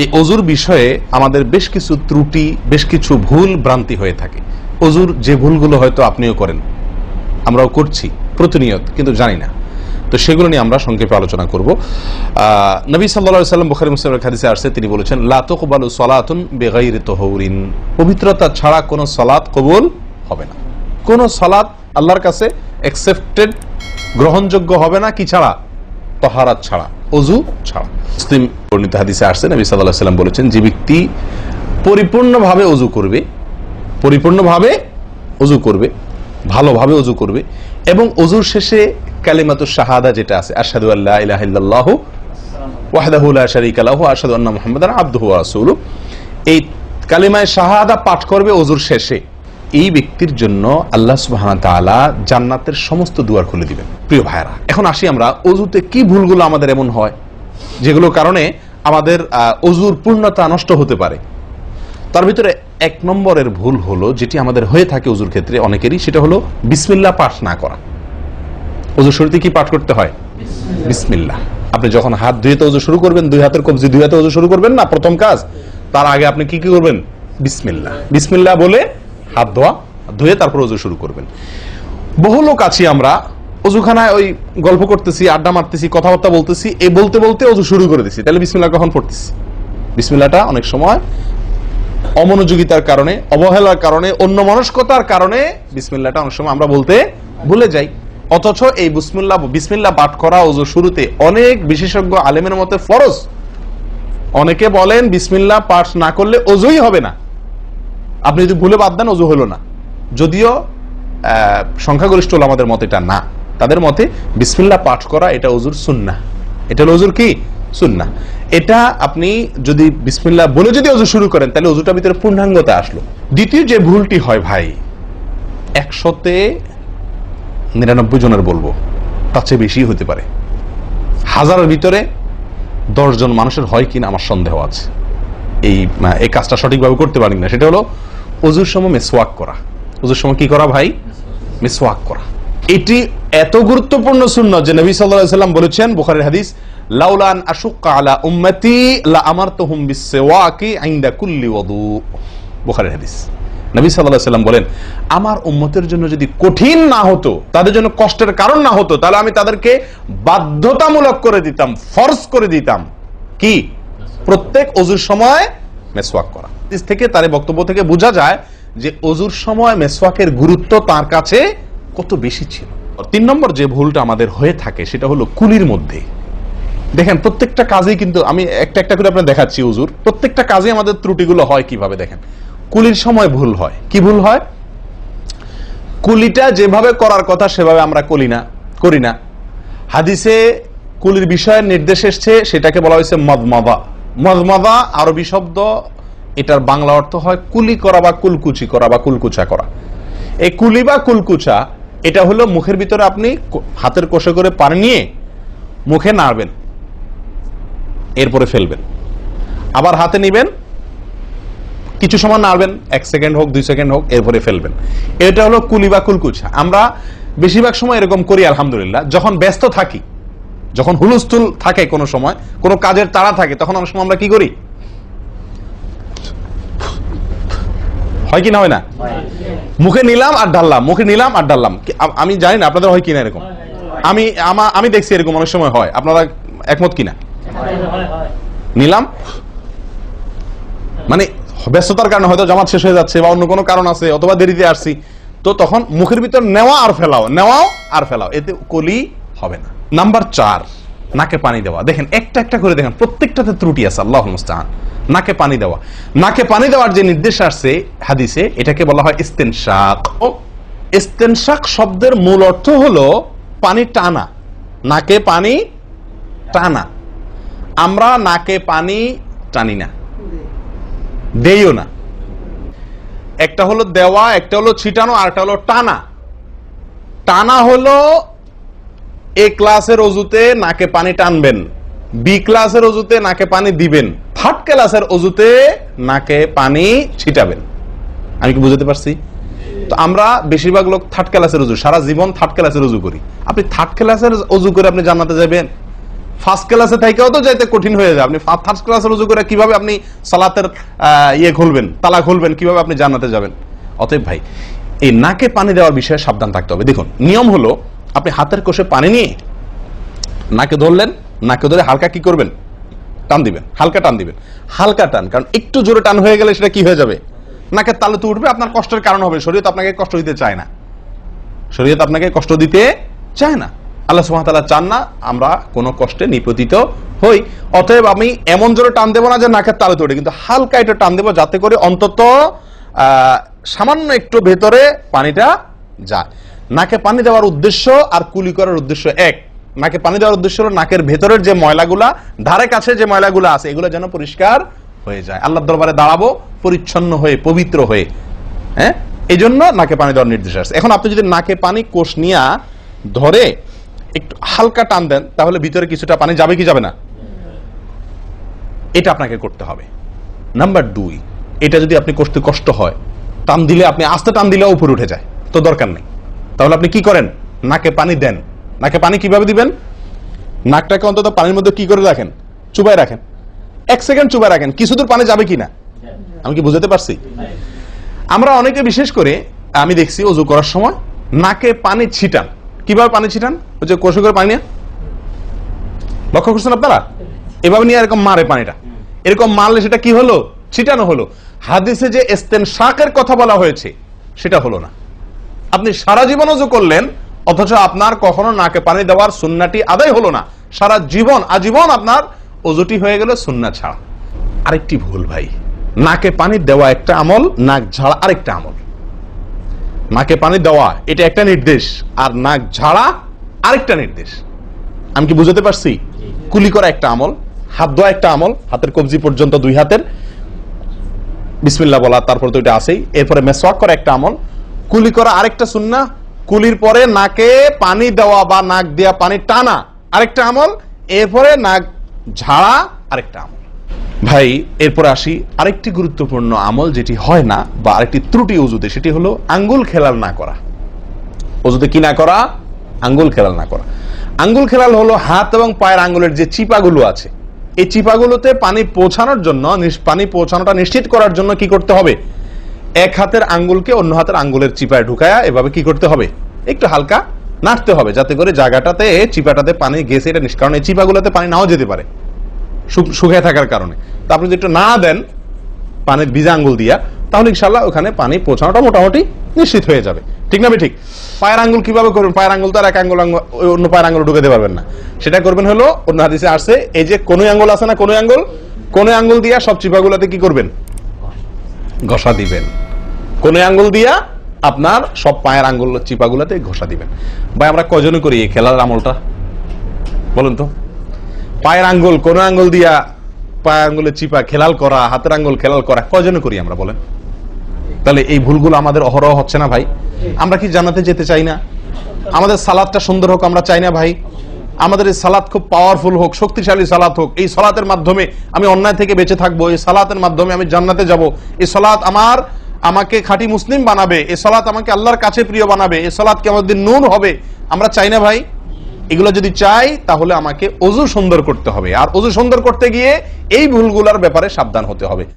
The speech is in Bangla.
এই অজুর বিষয়ে আমাদের বেশ কিছু ত্রুটি, বেশ কিছু ভুল ভ্রান্তি হয়ে থাকে। অজুর যে ভুলগুলো হয়তো আপনিও করেন, আমরাও করছি, প্রতিনিয়ত, কিন্তু জানি না। তো সেগুলো নিয়ে আমরা সংক্ষেপে আলোচনা করব। নবী সাল্লা সাল্লাম বুখারি মুসলিমের হাদিসে আসছে, তিনি বলেছেন লাতকবালু সলাতুন বেগাইর তহরিন। পবিত্রতা ছাড়া কোনো সলাৎ কবুল হবে না। কোনো সলাৎ আল্লাহর কাছে অ্যাকসেপ্টেড গ্রহণযোগ্য হবে না, কি ছাড়া? তহারাত ছাড়া। অজু? ছাড়া মুসলিম বর্ণিত হাদিসে আসছে, নবী সাল্লাহ সাল্লাম বলেছেন, যে ব্যক্তি পরিপূর্ণভাবে অজু করবে, পরিপূর্ণভাবে অজু করবে, ভালোভাবে অজু করবে, এবং অজুর শেষে কালিমাতু শাহাদা যেটা আছে, আশহাদু আল্লাহ ইলাহা ইল্লাল্লাহ ওয়াহদাহু লা শারীকা লাহু আশহাদু আন্না মুহাম্মাদান আবদুহু ওয়া রাসূলুহু। এই কালিমায়ে শাহাদা পাঠ করবে অজুর শেষে। এই ব্যক্তির জন্য আল্লাহ তাআলা জান্নাতের সমস্ত দুয়ার খুলে দিবেন। প্রিয় ভাইরা এখন আসি আমরা অজুতে কি ভুলগুলো আমাদের এমন হয় যেগুলোর কারণে আমাদের অজুর পূর্ণতা নষ্ট হতে পারে। তার ভিতরে এক নম্বরের ভুল হলো যেটি আমাদের হয়ে থাকে অজুর ক্ষেত্রে অনেকেরই সেটা হলো বিসমিল্লা পাঠ না করা। অজুর শুরুতে কি পাঠ করতে হয়? বিসমিল্লাহ। আপনি যখন হাত ধুয়ে তো অজু শুরু করবেন দুই হাতের কবজি দুই হাতে অজু শুরু করবেন না প্রথম কাজ তার আগে আপনি কি কি করবেন? বিসমিল্লাহ। বিসমিল্লাহ বলে হাত ধোয়া, ধুয়ে তারপর অজু শুরু করবেন। বহু লোক আছি আমরা অজুখানায় ওই গল্প করতেছি, আড্ডা মারতেছি, কথাবার্তা বলতেছি এই বলতে বলতে অজু শুরু করে দিছি। তাহলে বিসমিল্লাহ কখন পড়তেছি? বিসমিল্লাহটা অনেক সময় অমনোযোগিতার কারণে, অবহেলার কারণে অন্য মনস্কতার কারণে বিসমিল্লাটা অনেক সময় আমরা বলতে ভুলে যাই। অথচ এই বিসমিল্লা বিসমিল্লা পাঠ করা অজু শুরুতে অনেক বিশেষজ্ঞ আলেমের মতে ফরজ। অনেকে বলেন বিসমিল্লা পাঠ না করলে অজুই হবে না। আপনি যদি ভুলে বাদ দেন, অজু হলো না। যদিও সংখ্যাগরিষ্ঠ আমাদের মতে এটা না। তাদের মতে বিসমিল্লা পাঠ করা এটা অজুর সুন্না এটা হলো অজুর কি? সুন্না এটা আপনি যদি বিসমিল্লা বলে যদি অজু শুরু করেন, তাহলে অজুটার ভিতরে পূর্ণাঙ্গতা আসলো। দ্বিতীয় যে ভুলটি হয় ভাই, একশোতে নিরানব্বই জনের বলব। তার চেয়ে বেশি হতে পারে। হাজারের ভিতরে দশজন মানুষের হয় কিনা আমার সন্দেহ আছে। এই এই কাজটা সঠিকভাবে করতে পারি না সেটা হলো অজুর সময় মেসওয়াক করা। অজুর সময় কি করা ভাই? মেসওয়াক করা। এটি এত গুরুত্বপূর্ণ শূন্য যে নবী আলাইহি সাল্লাম বলেছেন, বুখারীর হাদিস লাউলান আশুক্কা আলা উম্মতি লা আমার আমারতুহুম বিসওয়াকি ইনদা কুল্লি ওযু। বুখারীর হাদিস। নবী আলাইহি সাল্লাম বলেন, আমার উম্মতের জন্য যদি কঠিন না হতো, তাদের জন্য কষ্টের কারণ না হতো, তাহলে আমি তাদেরকে বাধ্যতামূলক করে দিতাম, ফরজ করে দিতাম। কি? প্রত্যেক অজুর সময় মেসওয়াক করা। থেকে তার বক্তব্য থেকে বোঝা যায় যে অজুর সময় মেসওয়াকের গুরুত্ব তার কাছে কত বেশি ছিল। তিন নম্বর যে ভুলটা আমাদের হয়ে থাকে সেটা হলো কুলির মধ্যে। দেখেন, প্রত্যেকটা কাজেই কিন্তু আমি একটা একটা করে আপনার দেখাচ্ছি হুজুর প্রত্যেকটা কাজে আমাদের ত্রুটিগুলো হয় কীভাবে, দেখেন। কুলির সময় ভুল হয়। কি ভুল হয়? কুলিটা যেভাবে করার কথা সেভাবে আমরা করি না করি না। হাদিসে কুলির বিষয়ের নির্দেশ এসছে, সেটাকে বলা হয়েছে মদমাদা। মদমাদা আরবি শব্দ, এটার বাংলা অর্থ হয় কুলি করা বা কুলকুচি করা বা কুলকুচা করা। এই কুলি বা কুলকুচা, এটা হলো মুখের ভিতরে আপনি হাতের কষে করে পানি নিয়ে মুখে নাড়বেন, এরপরে ফেলবেন। আবার হাতে নিবেন, কিছু সময় নাড়বেন, এক সেকেন্ড হোক, দুই সেকেন্ড হোক, এরপরে ফেলবেন। এটা হলো কুলি বা কুলকুচা। আমরা বেশিরভাগ সময় এরকম করি, আলহামদুলিল্লাহ। যখন ব্যস্ত থাকি যখন হুলস্থুল থাকে কোনো সময়, কোনো কাজের তাড়া থাকে, তখন অনেক সময় আমরা কি করি? হয় কি না হয় না? মুখে নিলাম আর ঢাললাম মুখে নিলাম আর ঢাললাম আমি জানি না, আপনাদের হয় কিনা এরকম? আমা- আমি দেখছি এরকম অনেক সময় হয়, আপনারা একমত কিনা নিলাম? মানে ব্যস্ততার কারণে হয়তো জামাত শেষ হয়ে যাচ্ছে বা অন্য কোনো কারণ আছে, অথবা দেরিতে আসছি। তো তখন মুখের ভিতর নেওয়া আর ফেলাও, নেওয়াও আর ফেলাও। এতে কলি হবে না। নাম্বার চার, নাকে পানি দেওয়া। দেখেন, একটা একটা করে দেখেন, প্রত্যেকটাতে ত্রুটি আছে, আল্লাহ মুস্তাহান নাকে পানি দেওয়া। নাকে পানি দেওয়ার যে নির্দেশ আসছে হাদিসে, এটাকে বলা হয় ইস্তেনশাক। ও, ইস্তেনশাক শব্দের মূল অর্থ হলো পানি টানা। নাকে পানি টানা। আমরা নাকে পানি টানি না। দেইও না। একটা হলো দেওয়া, একটা হলো ছিটানো, আর একটা হলো টানা। টানা হলো এ ক্লাসের অজুতে নাকে পানি টানবেন, বি ক্লাসের অজুতে নাকে পানি দিবেন, থার্ড ক্লাসের অজুতে নাকে পানি ছিটাবেন। আমি কি বুঝতে পারছি? তো আমরা বেশিরভাগ লোক থার্ড ক্লাসের অজু, সারা জীবন থার্ড ক্লাসের অজু করি। আপনি থার্ড ক্লাসের অজু করে আপনি জানাতে যাবেন। ফার্স্ট ক্লাসে থেকেও তো যাইতে কঠিন হয়ে যায় আপনি থার্ড ক্লাসে রুজু করে কীভাবে আপনি সালাতের ইয়ে খুলবেন, তালা খুলবেন, কীভাবে আপনি জানাতে যাবেন? অতএব ভাই, এই নাকে পানি দেওয়ার বিষয়ে সাবধান থাকতে হবে। দেখুন, নিয়ম হলো আপনি হাতের কোষে পানি নিয়ে নাকে ধরলেন, নাকে ধরে হালকা কি করবেন? টান দিবেন, হালকা টান দিবেন। হালকা টান, কারণ একটু জোরে টান হয়ে গেলে সেটা কি হয়ে যাবে? নাকের তো উঠবে, আপনার কষ্টের কারণ হবে। শরীর আপনাকে কষ্ট দিতে চায় না। শরীয়ত আপনাকে কষ্ট দিতে চায় না। আল্লাহ সুবহানাহু চান না আমরা কোনো কষ্টে নিপতিত হই। অতএব আমি এমন জোরে টান দেবো না যে নাকের তালে তোড়ে কিন্তু হালকা একটু টান দেবো যাতে করে অন্তত সামান্য একটু ভেতরে পানিটা যায়। নাকে পানি দেওয়ার উদ্দেশ্য আর কুলি করার উদ্দেশ্য এক। নাকে পানি দেওয়ার উদ্দেশ্য হলো নাকের ভেতরের যে ময়লাগুলা, ধারে কাছে যে ময়লাগুলো আছে, এগুলো যেন পরিষ্কার হয়ে যায়। আল্লাহর দরবারে দাঁড়াবো, পরিচ্ছন্ন হয়ে, পবিত্র হয়ে। হ্যাঁ? এই জন্য নাকে পানি দেওয়ার নির্দেশ আছে। এখন আপনি যদি নাকে পানি কোষ নিয়া ধরে একটু হালকা টান দেন, তাহলে ভিতরে কিছুটা পানি যাবে কি যাবে না? এটা আপনাকে করতে হবে। নাম্বার দুই, এটা যদি আপনি করতে কষ্ট হয়, টান দিলে আপনি আস্তে টান দিলেও উপরে উঠে যায়। তো দরকার নেই। তাহলে আপনি কি করেন? নাকে পানি দেন। নাকে পানি কীভাবে দিবেন? নাকটাকে অন্তত পানির মধ্যে কি করে রাখেন? চুবাই রাখেন। এক সেকেন্ড চুবাই রাখেন। কিছু দূর পানি যাবে কিনা? আমি কি বুঝাতে পারছি? আমরা অনেকে বিশেষ করে আমি দেখছি অজু করার সময় নাকে পানি ছিটান। কীভাবে পানি ছিটান? ওই যে কষে করে পানি লক্ষ্য করছেন আপনারা? এভাবে নিয়ে এরকম মারে পানিটা। এরকম মারলে সেটা কি হলো? ছিটানো হলো। হাদিসে যে এস্তেন শাকের কথা বলা হয়েছে, সেটা হলো না। আপনি সারা জীবন অজু করলেন, অথচ আপনার কখনো নাকে পানি দেওয়ার সুন্নাটি আদায় হলো না। সারা জীবন, আজীবন আপনার অজুটি হয়ে গেল সুন্না ছাড়া। আরেকটি ভুল ভাই, নাকে পানি দেওয়া একটা আমল, নাক ঝাড়া আরেকটা আমল। নাকে পানি দেওয়া, এটা একটা নির্দেশ, আর নাক ঝাড়া আরেকটা নির্দেশ। আমি কি বুঝাতে পারছি? কুলি করা একটা আমল, হাত ধোয়া একটা আমল, হাতের কবজি পর্যন্ত দুই হাতের। বিসমিল্লাহ বলা, তারপর তো এটা আছেই। এরপরে মেসওয়াক করা একটা আমল কুলি করা আরেকটা সুন্না, কুলির পরে নাকে পানি দেওয়া বা নাক দেওয়া পানি টানা, আরেকটা আমল, এরপরে নাক ঝাড়া, আরেকটা আমল। ভাই, এরপর আসি আরেকটি গুরুত্বপূর্ণ আমল যেটি হয় না বা আরেকটি ত্রুটি উজুতে সেটি হলো আঙ্গুল খেলাল না করা। অজুতে কি না করা? আঙ্গুল খেলাল না করা। আঙ্গুল খেলাল হলো হাত এবং পায়ের আঙ্গুলের যে চিপাগুলো আছে, এই চিপাগুলোতে পানি পৌঁছানোর জন্য পানি পৌঁছানোটা নিশ্চিত করার জন্য কি করতে হবে? এক হাতের আঙ্গুলকে অন্য হাতের আঙ্গুলের চিপায় ঢুকায়া এভাবে কি করতে হবে? একটু হালকা নাড়তে হবে যাতে করে জায়গাটাতে, চিপাটাতে পানি গেছে, এটা কারণ এই চিপাগুলোতে পানি নাও যেতে পারে শুকিয়ে থাকার কারণে। তা আপনি যদি একটু না দেন পানির ভিজা আঙ্গুল দিয়া, তাহলে ইনশাল্লাহ ওখানে পানি পৌঁছানোটা মোটামুটি নিশ্চিত হয়ে যাবে। ঠিক না ঠিক। পায়ের আঙ্গুল কীভাবে করবেন? পায়ের আঙ্গুল তো আর এক আঙ্গুল আঙ্গুল- অন্য পায়ের আঙ্গুল ঢুকে দিতে পারবেন না। সেটা করবেন হলো, অন্য হাদিসে আসছে, এই যে কোন আঙ্গুল আছে না কোন আঙ্গুল? কোন আঙ্গুল দিয়া সব চিপাগুলোতে কি করবেন? ঘষা দিবেন। কোন আঙ্গুল দিয়া? আপনার সব পায়ের আঙ্গুল চিপাগুলোতে ঘষা দিবেন। ভাই, আমরা কজনে করি এই খেলার আমলটা? বলুন তো। পায়ের আঙ্গুল, কোন আঙ্গুল দিয়া পায়ের আঙ্গুলে চিপা, খেলাল করা, হাতের আঙ্গুল খেলাল করা কজনে করি আমরা, বলেন? তাহলে এই ভুলগুলো আমাদের অহরহ হচ্ছে না, ভাই? আমরা কি জানাতে যেতে চাই না? আমাদের সালাদটা সুন্দর হোক, আমরা চাই না, ভাই? আমাদের এই সালাদ খুব পাওয়ারফুল হোক, শক্তিশালী সালাত হোক, এই সালাতের মাধ্যমে আমি অন্যায় থেকে বেঁচে থাকব, এই সালাতের মাধ্যমে আমি জান্নাতে যাব। এই সালাত আমার আমাকে খাঁটি মুসলিম বানাবে এ সালাত আমাকে আল্লাহর কাছে প্রিয় বানাবে এ সালাত কি আমাদের নুন হবে? আমরা চাই না ভাই। এগুলো যদি চাই, তাহলে আমাকে অজু সুন্দর করতে হবে। আর অজু সুন্দর করতে গিয়ে এই ভুলগুলোর ব্যাপারে সাবধান হতে হবে।